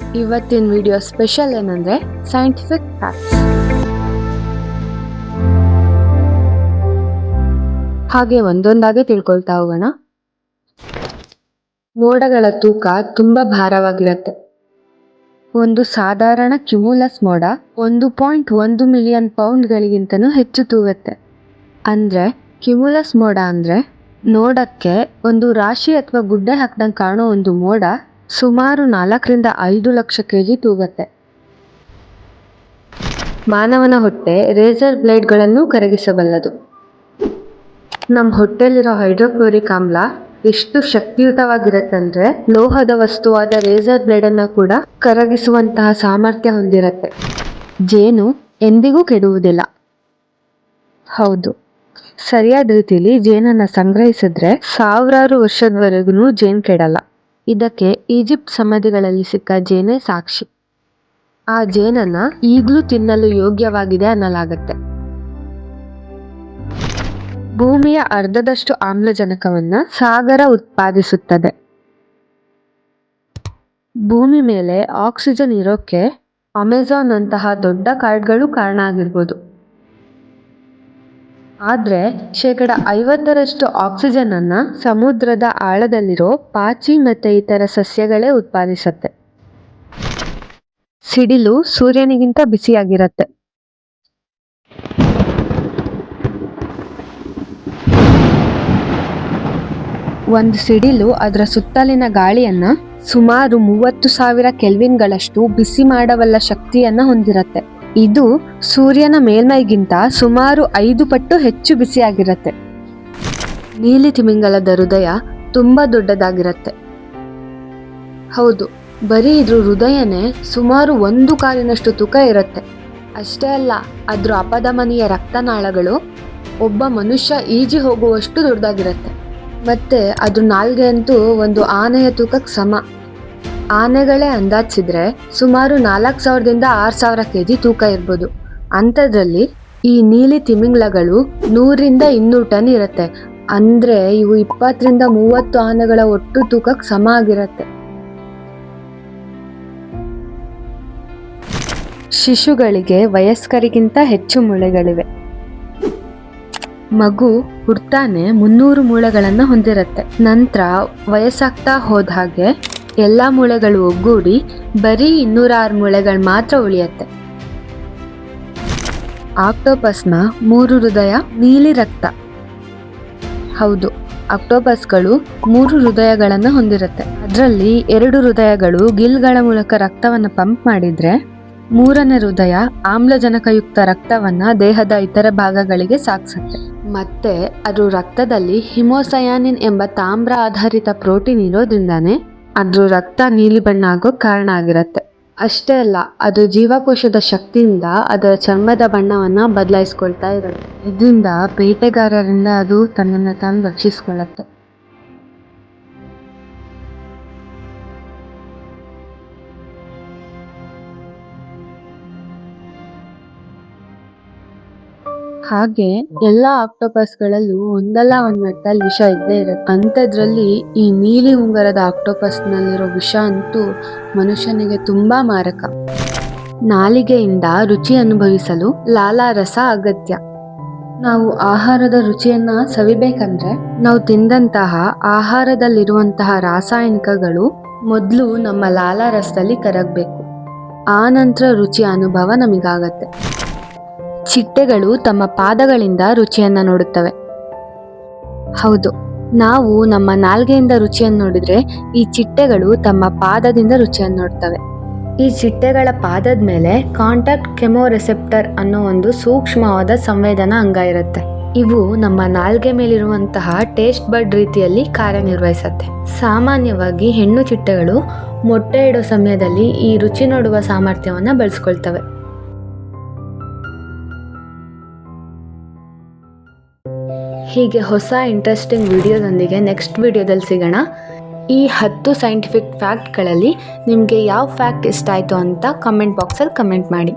ಇವತ್ತಿನ video special ಏನಂದ್ರೆ scientific facts ಹಾಗೆ ಒಂದೊಂದಾಗಿ ತಿಳ್ಕೊಳ್ತಾ ಹೋಗೋಣ. ಮೋಡಗಳ ತೂಕ ತುಂಬಾ ಭಾರವಾಗಿರುತ್ತೆ. ಒಂದು ಸಾಧಾರಣ ಕ್ಯುಮುಲಸ್ ಮೋಡ ಒಂದು ಪಾಯಿಂಟ್ ಒಂದು ಮಿಲಿಯನ್ ಪೌಂಡ್ಗಳಿಗಿಂತನೂ ಹೆಚ್ಚು ತೂಗುತ್ತೆ. ಅಂದ್ರೆ ಕ್ಯುಮುಲಸ್ ಮೋಡ ಅಂದ್ರೆ ನೋಡಕ್ಕೆ ಒಂದು ರಾಶಿ ಅಥವಾ ಗುಡ್ಡೆ ಹಾಕ್ದಂಗೆ ಕಾಣೋ ಒಂದು ಮೋಡ ಸುಮಾರು ನಾಲ್ಕರಿಂದ ಐದು ಲಕ್ಷ ಕೆಜಿ ತೂಗತ್ತೆ. ಮಾನವನ ಹೊಟ್ಟೆ ರೇಸರ್ ಬ್ಲೇಡ್ಗಳನ್ನು ಕರಗಿಸಬಲ್ಲದು. ನಮ್ಮ ಹೊಟ್ಟೆಯಲ್ಲಿರೋ ಹೈಡ್ರೋಕ್ಲೋರಿಕ್ ಆಮ್ಲ ಎಷ್ಟು ಶಕ್ತಿಯುತವಾಗಿರತ್ತಂದ್ರೆ ಲೋಹದ ವಸ್ತುವಾದ ರೇಸರ್ ಬ್ಲೇಡ್ ಅನ್ನ ಕೂಡ ಕರಗಿಸುವಂತಹ ಸಾಮರ್ಥ್ಯ ಹೊಂದಿರತ್ತೆ. ಜೇನು ಎಂದಿಗೂ ಕೆಡುವುದಿಲ್ಲ. ಹೌದು. ಸರಿಯಾದ ರೀತಿಯಲ್ಲಿ ಜೇನನ್ನ ಸಂಗ್ರಹಿಸಿದ್ರೆ ಸಾವಿರಾರು ವರ್ಷದವರೆಗೂ ಜೇನು ಕೆಡಲ್ಲ. ಇದಕ್ಕೆ ಈಜಿಪ್ಟ್ ಸಮಾಧಿಗಳಲ್ಲಿ ಸಿಕ್ಕ ಜೇನೇ ಸಾಕ್ಷಿ. ಆ ಜೇನನ್ನ ಈಗಲೂ ತಿನ್ನಲು ಯೋಗ್ಯವಾಗಿದೆ ಅನ್ನಲಾಗತ್ತೆ. ಭೂಮಿಯ ಅರ್ಧದಷ್ಟು ಆಮ್ಲಜನಕವನ್ನ ಸಾಗರ ಉತ್ಪಾದಿಸುತ್ತದೆ. ಭೂಮಿ ಮೇಲೆ ಆಕ್ಸಿಜನ್ ಇರೋಕೆ ಅಮೆಜಾನ್ ಅಂತಹ ದೊಡ್ಡ ಕಾಡುಗಳು ಕಾರಣ ಆಗಿರ್ಬೋದು. ಆದ್ರೆ ಶೇಕಡ ಐವತ್ತರಷ್ಟು ಆಕ್ಸಿಜನ್ ಅನ್ನ ಸಮುದ್ರದ ಆಳದಲ್ಲಿರೋ ಪಾಚಿ ಮತ್ತೆ ಇತರ ಸಸ್ಯಗಳೇ ಉತ್ಪಾದಿಸತ್ತೆ. ಸಿಡಿಲು ಸೂರ್ಯನಿಗಿಂತ ಬಿಸಿಯಾಗಿರತ್ತೆ. ಒಂದು ಸಿಡಿಲು ಅದರ ಸುತ್ತಲಿನ ಗಾಳಿಯನ್ನ ಸುಮಾರು ಮೂವತ್ತು ಸಾವಿರ ಕೆಲ್ವಿನ್ಗಳಷ್ಟು ಬಿಸಿ ಮಾಡಬಲ್ಲ ಶಕ್ತಿಯನ್ನ ಹೊಂದಿರತ್ತೆ. ಇದು ಸೂರ್ಯನ ಮೇಲ್ಮೈಗಿಂತ ಸುಮಾರು ಐದು ಪಟ್ಟು ಹೆಚ್ಚು ಬಿಸಿಯಾಗಿರುತ್ತೆ. ನೀಲಿ ತಿಮಿಂಗಲದ ಹೃದಯ ತುಂಬ ದೊಡ್ಡದಾಗಿರುತ್ತೆ. ಹೌದು, ಬರೀ ಇದ್ರ ಹೃದಯನೇ ಸುಮಾರು ಒಂದು ಕಾಲಿನಷ್ಟು ತೂಕ ಇರುತ್ತೆ. ಅಷ್ಟೇ ಅಲ್ಲ, ಅದ್ರ ಅಪಧಮನಿಯ ರಕ್ತನಾಳಗಳು ಒಬ್ಬ ಮನುಷ್ಯ ಈಜಿ ಹೋಗುವಷ್ಟು ದೊಡ್ಡದಾಗಿರುತ್ತೆ. ಮತ್ತೆ ಅದ್ರ ನಾಲ್ಗೆ ಅಂತೂ ಒಂದು ಆನೆಯ ತೂಕಕ್ಕೆ ಸಮ. ಆನೆಗಳೇ ಅಂದಾಜಿಸಿದ್ರೆ ಸುಮಾರು ನಾಲ್ಕು ಸಾವಿರದಿಂದ ಆರು ಸಾವಿರ ಕೆ ಜಿ ತೂಕ ಇರ್ಬೋದು. ಅಂಥದ್ರಲ್ಲಿ ಈ ನೀಲಿ ತಿಮಿಂಗ್ಲಗಳು ನೂರಿಂದ ಇನ್ನೂರು ಟನ್ ಇರುತ್ತೆ. ಅಂದ್ರೆ ಇವು ಇಪ್ಪತ್ತರಿಂದ ಮೂವತ್ತು ಆನೆಗಳ ಒಟ್ಟು ತೂಕಕ್ಕೆ ಸಮ ಆಗಿರತ್ತೆ. ಶಿಶುಗಳಿಗೆ ವಯಸ್ಕರಿಗಿಂತ ಹೆಚ್ಚು ಮೂಳೆಗಳಿವೆ. ಮಗು ಹುಡ್ತಾನೆ ಮುನ್ನೂರು ಮೂಳೆಗಳನ್ನು ಹೊಂದಿರುತ್ತೆ. ನಂತರ ವಯಸ್ಸಾಗ್ತಾ ಹೋದ ಹಾಗೆ ಎಲ್ಲಾ ಮೂಳೆಗಳು ಒಗ್ಗೂಡಿ ಬರೀ ಇನ್ನೂರಾರು ಮೂಳೆಗಳು ಮಾತ್ರ ಉಳಿಯತ್ತೆ. ಆಕ್ಟೋಪಸ್ನ ಮೂರು ಹೃದಯ ನೀಲಿ ರಕ್ತ. ಹೌದು, ಆಕ್ಟೋಪಸ್ಗಳು ಮೂರು ಹೃದಯಗಳನ್ನು ಹೊಂದಿರುತ್ತೆ. ಅದರಲ್ಲಿ ಎರಡು ಹೃದಯಗಳು ಗಿಲ್ಗಳ ಮೂಲಕ ರಕ್ತವನ್ನು ಪಂಪ್ ಮಾಡಿದರೆ, ಮೂರನೇ ಹೃದಯ ಆಮ್ಲಜನಕಯುಕ್ತ ರಕ್ತವನ್ನು ದೇಹದ ಇತರ ಭಾಗಗಳಿಗೆ ಸಾಗಿಸುತ್ತೆ ಮತ್ತೆ ಅದು ರಕ್ತದಲ್ಲಿ ಹಿಮೋಸಯಾನಿನ್ ಎಂಬ ತಾಮ್ರ ಆಧಾರಿತ ಪ್ರೋಟೀನ್ ಇರೋದ್ರಿಂದಾನೇ ಅದ್ರ ರಕ್ತ ನೀಲಿ ಬಣ್ಣ ಆಗೋ ಕಾರಣ ಆಗಿರತ್ತೆ. ಅಷ್ಟೇ ಅಲ್ಲ, ಅದು ಜೀವಕೋಶದ ಶಕ್ತಿಯಿಂದ ಅದರ ಚರ್ಮದ ಬಣ್ಣವನ್ನ ಬದಲಾಯಿಸ್ಕೊಳ್ತಾ ಇರುತ್ತೆ. ಇದರಿಂದ ಬೇಟೆಗಾರರಿಂದ ಅದು ತನ್ನನ್ನು ತಾನು ರಕ್ಷಿಸ್ಕೊಳ್ಳುತ್ತೆ. ಹಾಗೆ ಎಲ್ಲಾ ಆಕ್ಟೋಪಸ್ಗಳಲ್ಲೂ ಒಂದಲ್ಲ ಒಂದ್ ಮಟ್ಟದಲ್ಲಿ ವಿಷ ಇದ್ದೇ ಇರುತ್ತೆ. ಅಂತದ್ರಲ್ಲಿ ಈ ನೀಲಿ ಉಂಗರದ ಆಕ್ಟೋಪಸ್ ನಲ್ಲಿರೋ ವಿಷ ಅಂತೂ ಮನುಷ್ಯನಿಗೆ ತುಂಬಾ ಮಾರಕ. ನಾಲಿಗೆಯಿಂದ ರುಚಿ ಅನುಭವಿಸಲು ಲಾಲಾರಸ ಅಗತ್ಯ. ನಾವು ಆಹಾರದ ರುಚಿಯನ್ನ ಸವಿಬೇಕಂದ್ರೆ ನಾವು ತಿಂದಂತಹ ಆಹಾರದಲ್ಲಿರುವಂತಹ ರಾಸಾಯನಿಕಗಳು ಮೊದಲು ನಮ್ಮ ಲಾಲಾರಸದಲ್ಲಿ ಕರಗಬೇಕು. ಆ ನಂತರ ರುಚಿಯ ಅನುಭವ ನಮಗಾಗತ್ತೆ. ಚಿಟ್ಟೆಗಳು ತಮ್ಮ ಪಾದಗಳಿಂದ ರುಚಿಯನ್ನು ನೋಡುತ್ತವೆ. ಹೌದು, ನಾವು ನಮ್ಮ ನಾಲ್ಗೆಯಿಂದ ರುಚಿಯನ್ನು ನೋಡಿದ್ರೆ ಈ ಚಿಟ್ಟೆಗಳು ತಮ್ಮ ಪಾದದಿಂದ ರುಚಿಯನ್ನು ನೋಡ್ತವೆ. ಈ ಚಿಟ್ಟೆಗಳ ಪಾದದ ಮೇಲೆ ಕಾಂಟ್ಯಾಕ್ಟ್ ಕೆಮೋರೆಸೆಪ್ಟರ್ ಅನ್ನೋ ಒಂದು ಸೂಕ್ಷ್ಮವಾದ ಸಂವೇದನಾ ಅಂಗ ಇರುತ್ತೆ. ಇವು ನಮ್ಮ ನಾಲ್ಗೆ ಮೇಲಿರುವಂತಹ ಟೇಸ್ಟ್ ಬಡ್ ರೀತಿಯಲ್ಲಿ ಕಾರ್ಯನಿರ್ವಹಿಸುತ್ತೆ. ಸಾಮಾನ್ಯವಾಗಿ ಹೆಣ್ಣು ಚಿಟ್ಟೆಗಳು ಮೊಟ್ಟೆ ಇಡೋ ಸಮಯದಲ್ಲಿ ಈ ರುಚಿ ನೋಡುವ ಸಾಮರ್ಥ್ಯವನ್ನು ಬೆಳೆಸ್ಕೊಳ್ತವೆ. ಹೀಗೆ ಹೊಸ ಇಂಟ್ರೆಸ್ಟಿಂಗ್ ವಿಡಿಯೋದೊಂದಿಗೆ ನೆಕ್ಸ್ಟ್ ವಿಡಿಯೋದಲ್ಲಿ ಸಿಗೋಣ. ಈ ಹತ್ತು ಸೈಂಟಿಫಿಕ್ ಫ್ಯಾಕ್ಟ್ಗಳಲ್ಲಿ ನಿಮಗೆ ಯಾವ ಫ್ಯಾಕ್ಟ್ ಇಷ್ಟ ಆಯಿತು ಅಂತ ಕಮೆಂಟ್ ಬಾಕ್ಸಲ್ಲಿ ಕಮೆಂಟ್ ಮಾಡಿ.